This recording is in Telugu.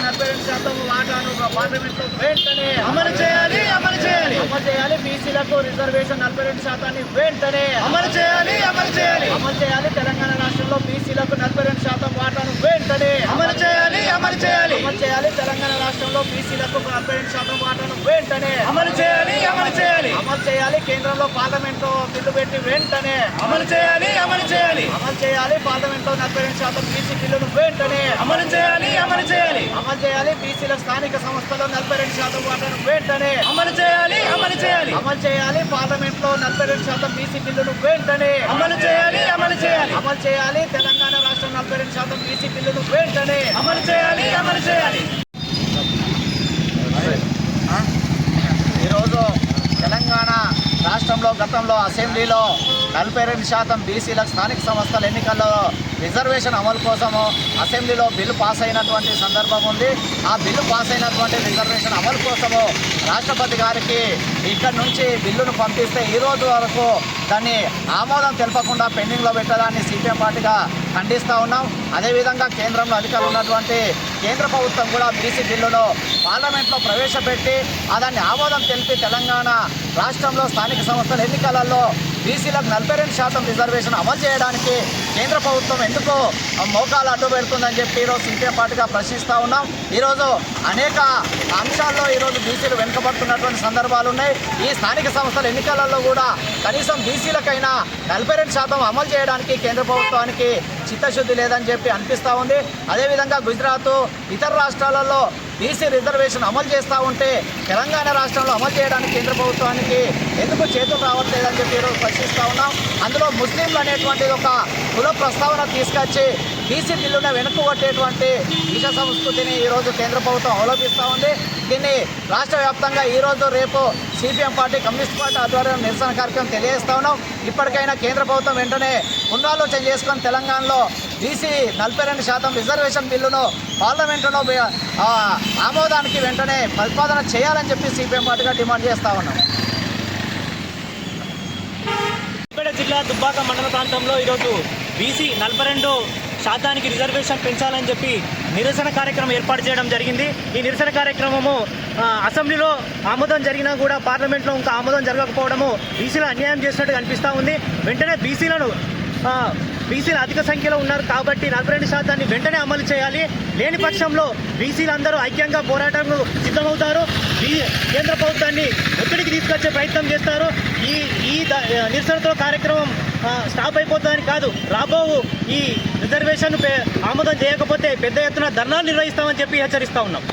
నలభై రెండు శాతం వాటాను పార్లమెంట్లో వెంటనే అమలు చేయాలి అమలు చేయాలి. అమలు చేయాలి. బీసీలకు రిజర్వేషన్ నలభై రెండు శాతాన్ని వెంటనే అమలు చేయాలి అమలు చేయాలి. అమలు చేయాలి. తెలంగాణ రాష్ట్రంలో బీసీలకు నలభై రెండు శాతం వాటాను వెంటనే అమలు చేయాలి అమలు చేయాలి. అమలు చేయాలి. తెలంగాణ రాష్ట్రంలో బీసీలకు నలభై రెండు శాతం వాటాను వెంటనే అమలు చేయాలి చేయాలి కేంద్రంలో పార్లమెంట్లో బిల్లు పెట్టి వెంటనే అమలు చేయాలి అమలు చేయాలి. అమలు చేయాలి పార్లమెంట్లో నలభై రెండు శాతం బీసీ బిల్లును వెంటనే అమలు చేయాలి అమలు చేయాలి. అమలు చేయాలి బీసీల స్థానిక సంస్థలో నలభై రెండు శాతం వాటాను వెంటనే అమలు చేయాలి అమలు చేయాలి. అమలు చేయాలి పార్లమెంట్లో నలభై రెండు శాతం బీసీ బిల్లును వెంటనే అమలు చేయాలి అమలు చేయాలి. అమలు చేయాలి తెలంగాణ రాష్ట్రం నలభై రెండు శాతం బీసీ బిల్లును వెంటనే అమలు చేయాలి అమలు చేయాలి ఈరోజు తెలంగాణ మొత్తంలో అసెంబ్లీలో నలభై రెండు శాతం బీసీలకు స్థానిక సంస్థల ఎన్నికల్లో రిజర్వేషన్ అమలు కోసము అసెంబ్లీలో బిల్లు పాస్ అయినటువంటి సందర్భం ఉంది. ఆ బిల్లు పాస్ అయినటువంటి రిజర్వేషన్ అమలు కోసము రాష్ట్రపతి గారికి ఇక్కడ నుంచి బిల్లును పంపిస్తే ఈ రోజు వరకు దాన్ని ఆమోదం తెలపకుండా పెండింగ్లో పెట్టడాన్ని సిపిఎం పార్టీగా ఖండిస్తూ ఉన్నాం. అదేవిధంగా కేంద్రంలో అధికారులు ఉన్నటువంటి కేంద్ర ప్రభుత్వం కూడా బీసీ బిల్లును పార్లమెంట్లో ప్రవేశపెట్టి దాన్ని ఆమోదం తెలిపి తెలంగాణ రాష్ట్రంలో స్థానిక సంస్థల ఎన్నికలలో బీసీలకు నలభై రెండు శాతం రిజర్వేషన్ అమలు చేయడానికి కేంద్ర ప్రభుత్వం ఎందుకు మోకాలు అడ్డు పెడుతుందని చెప్పి ఈరోజు సిపిఎం పార్టీగా ప్రశ్నిస్తూ ఉన్నాం. ఈరోజు అనేక అంశాల్లో ఈరోజు బీసీలు వెనుకబడుతున్నటువంటి సందర్భాలు ఉన్నాయి ఈ స్థానిక సంస్థల ఎన్నికలలో కూడా కనీసం బీసీలకైనా నలభై రెండు శాతం అమలు చేయడానికి కేంద్ర ప్రభుత్వానికి చిత్తశుద్ధి లేదని చెప్పి అనిపిస్తూ ఉంది. అదేవిధంగా గుజరాత్ ఇతర రాష్ట్రాలలో బీసీ రిజర్వేషన్ అమలు చేస్తూ ఉంటే తెలంగాణ రాష్ట్రంలో అమలు చేయడానికి కేంద్ర ప్రభుత్వానికి ఎందుకు చేతులు రావట్లేదని చెప్పి ఈరోజు ప్రశ్నిస్తూ ఉన్నాం. అందులో ముస్లింలు అనేటువంటిది ఒక కుల ప్రస్తావన తీసుకొచ్చి బీసీ బిల్లును వెనుక కొట్టేటువంటి విష సంస్కృతిని ఈరోజు కేంద్ర ప్రభుత్వం అవలంబిస్తూ ఉంది. దీన్ని రాష్ట్ర వ్యాప్తంగా ఈరోజు రేపు సిపిఎం పార్టీ కమ్యూనిస్ట్ పార్టీ ఆధ్వర్యంలో నిరసన కార్యక్రమం తెలియజేస్తా ఉన్నాం. ఇప్పటికైనా కేంద్ర ప్రభుత్వం వెంటనే పునరాలోచన చేసుకొని తెలంగాణలో బీసీ నలభై రెండు శాతం రిజర్వేషన్ బిల్లును పార్లమెంటులో ఆమోదానికి వెంటనే ప్రతిపాదన చేయాలని చెప్పి సిపిఎం పార్టీగా డిమాండ్ చేస్తా ఉన్నాం. జిల్లా దుబ్బాక మండల ప్రాంతంలో ఈరోజు బీసీ నలభై రెండు శాతానికి రిజర్వేషన్ పెంచాలని చెప్పి నిరసన కార్యక్రమం ఏర్పాటు చేయడం జరిగింది. ఈ నిరసన కార్యక్రమము అసెంబ్లీలో ఆమోదం జరిగినా కూడా పార్లమెంట్లో ఇంకా ఆమోదం జరగకపోవడము బీసీలు అన్యాయం చేసినట్టు కనిపిస్తూ ఉంది. వెంటనే బీసీలను బీసీలు అధిక సంఖ్యలో ఉన్నారు కాబట్టి నలభై రెండు శాతాన్ని వెంటనే అమలు చేయాలి. లేని పక్షంలో బీసీలు అందరూ ఐక్యంగా పోరాటంలో సిద్ధమవుతారు. ఈ కేంద్ర ప్రభుత్వాన్ని ఒత్తిడికి తీసుకొచ్చే ప్రయత్నం చేస్తారు. ఈ ఈ నిరసనతో కార్యక్రమం స్టాప్ అయిపోతుందని కాదు రాబో ఈ రిజర్వేషన్ ఆమోదం చేయకపోతే పెద్ద ఎత్తున ధర్నాలు నిర్వహిస్తామని చెప్పి హెచ్చరిస్తా ఉన్నాం.